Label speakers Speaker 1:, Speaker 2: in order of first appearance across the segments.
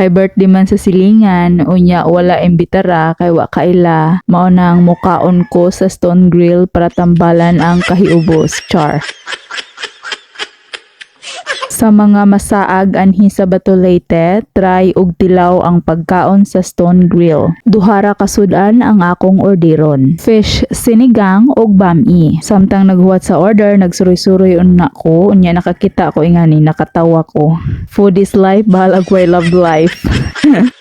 Speaker 1: Kay birthday man sa silingan, unya wala imbitara kay wa kaila. Mao nang mukaon ko sa stone grill para tambalan ang kahiubos. Char. Sa mga masaag anhi sa Batulete, try og tilaw ang pagkaon sa stone grill. Duhara kasudan ang akong orderon. Fish sinigang og bami. Samtang naghuwat sa order, nagsuroy-suroy unna ko, unya nakakita ko ingani nakatawa ko. Food is life, bahalag way love life.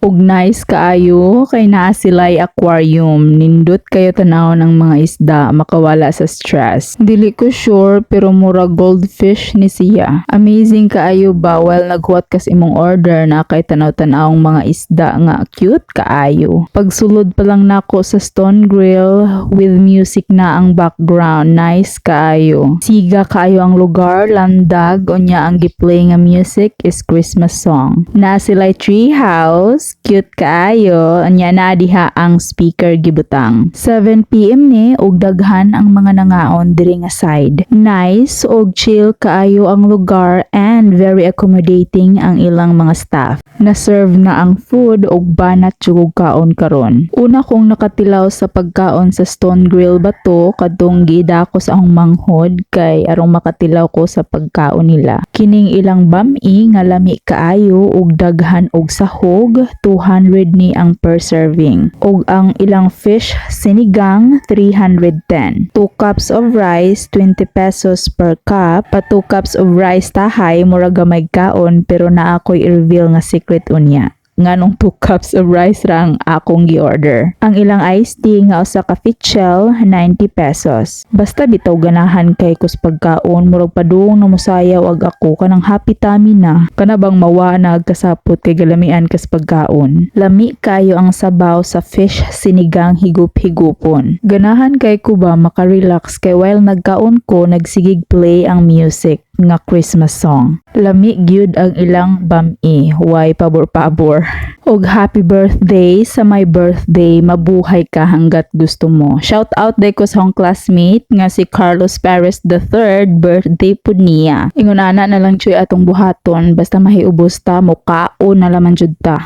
Speaker 1: ug nice kaayo kay naa sila'y aquarium. Nindot kayo tanaw ng mga isda makawala sa stress. Dili ko sure pero mura goldfish ni siya. Amazing kaayo ba while naghuwat kas imong order na kay tanaw-tanawng mga isda nga cute kaayo. Pagsulod pa lang nako sa stone grill with music na ang background nice kaayo. Siga kaayo ang lugar landag unya ang giplay nga music is Christmas song. Na sila'y tree house cute kaayo. Anya na diha ang speaker gibutang. 7pm ni ug daghan ang mga nangaon diri nga side. Nice ug chill kaayo ang lugar and very accommodating ang ilang mga staff. Na serve na ang food ug banat jud kaon karon. Una kong nakatilaw sa pagkaon sa stone grill bato kadtong giida ko sa akong manghod kay arong makatilaw ko sa pagkaon nila. Kining ilang bami nga lami kaayo ug daghan og sahog 200 ni ang per serving. Ug ang ilang fish sinigang 310 2 cups of rice 20 pesos per cup. Pa 2 cups of rice tahay mura gamay kaon pero naa ako'y i-reveal nga secret unya nganong 2 cups of rice ra ang akong gi-order. Ang ilang iced tea nga usa ka fitchel 90 pesos. Basta bitaw ganahan kay kus pagkaon murag padung na musayaw ag ako kanang happy tummy na. Kana bang mawa na agkasapot kay galamian kas pagkaon. Lami kayo ang sabaw sa fish sinigang higup-higupon. Ganahan kay ko ba makarelax kay while nagkaon ko nagsigig play ang music nga Christmas song. Lami gyud ang ilang bami, why pabor-pabor. Og happy birthday sa my birthday, mabuhay ka hanggat gusto mo. Shout out day ko sa akong classmate nga si Carlos Perez III, birthday po niya. Ingunana na lang choy atong buhaton, basta mahiubos ta, mukaon na laman jud ta.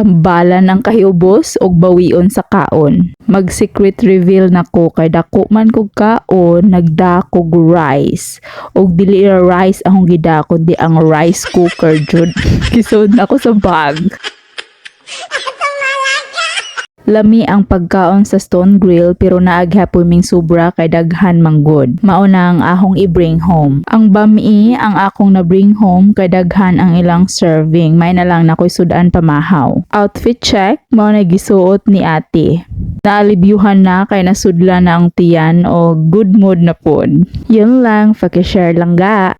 Speaker 1: Tambalan ang kahiubos og bawion sa kaon. Mag secret reveal na ko kay dako man kog kaon, nagdakog rice. Og dili rice akong gidako, di ang rice cooker jud. Kisod na ako sa bag. Lami ang pagkaon sa stone grill pero naaghapoy ming sobra kay daghan manggod. Mao na ang akong i-bring home. Ang bami ang akong na bring home kay daghan ang ilang serving. May na lang nakoy sudan pamahaw. Outfit check, mao na gisuot ni ate. Naalibyuhan na kay nasudla na ang tiyan o good mood na pod. Yun lang, pakishare lang ga.